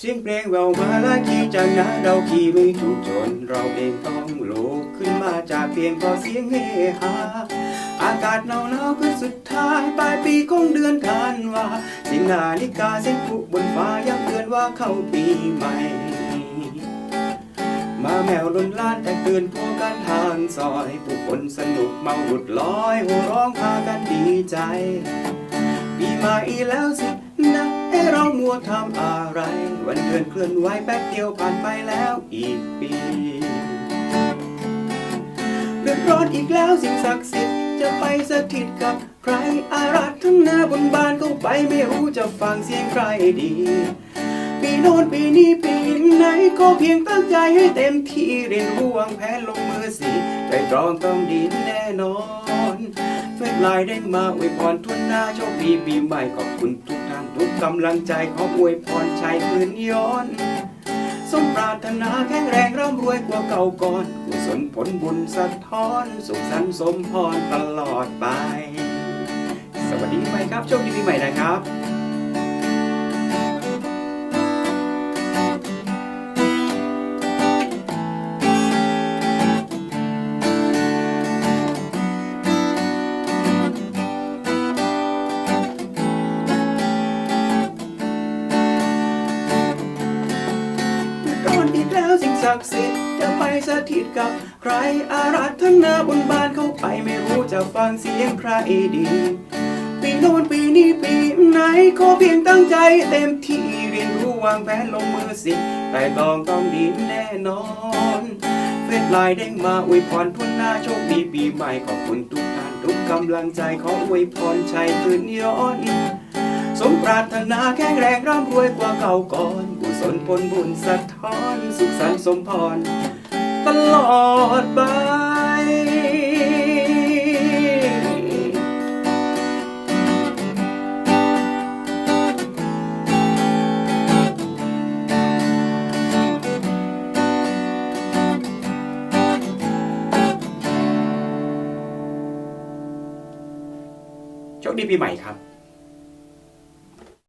เสียงเพลงแววมาและขี่จากนาเราขี่ไม่ถูกจน เราเองต้องลุกขึ้นมาจากเพียงเพราะเสียงเฮฮาอากาศหนาวหนาวคือสุดท้ายปลายปีของเดือนธันวาเสียงนาฬิกาเสียงพลุบนฟ้าย้ำเตือนว่าเข้าปีใหม่มาแมวลุนล้านแต่เตือนพวกกันทางซอย ผู้คนสนุกเมาหลุดลอยหัวร้องพากันดีใจ ปีใหม่แล้วสิ เอ้เรามัวทำอะไร วันเดือนเคลื่อนไหวแป๊บเดียวผ่านไปแล้วอีกปีเดือดร้อนอีกแล้วสิ่งศักดิ์สิทธิ์จะไปสถิตกับใครอารัธนาบนบานเข้าไปไม่รู้จะฟังเสียงใครดี ปีโน้นปีนี้ปีไหนก็เพียงตั้งใจให้เต็มที่เรียนรู้วางแผนลงมือสิใจตรองต้องดีแน่นอนเฟซไลน์เด้มาอวยพรทุนหน้าโชคดีปีใหม่ขอบคุณทุกานทุกกำลังใจขออวยพรชัยคืนย้อน สมปรารถนาแข็งแรงร่ำรวยกว่าเก่าก่อนกุศลผลบุญสะท้อน สุขสันต์สมพรตลอดไป สวัสดีปีใหม่ครับโชคดีปีใหม่นะครับ ศักดิ์สิทธิ์จะไปสถิตกับใครอาราธนาบนบานเข้าไปไม่รู้จะฟังเสียงใครดีปีโน้นปีนี้ปีไหนขอเพียงตั้งใจเต็มที่เรียนรู้วางแผนลงมือสิแต่ต้องต้องดีแน่นอนเฟซไลน์เด้งมาอวยพรทุนหน้าโชคดีปีใหม่ขอบคุณทุกท่านทุกกำลังใจขออวยพรชัยคืนย้อนสมปรารถนาแข็งแรงร่ำรวยกว่าเก่าก่อน ศลผลบุญสะท้อนสุขสันต์สมพร ตลอดไปโชคดีปีใหม่ครับ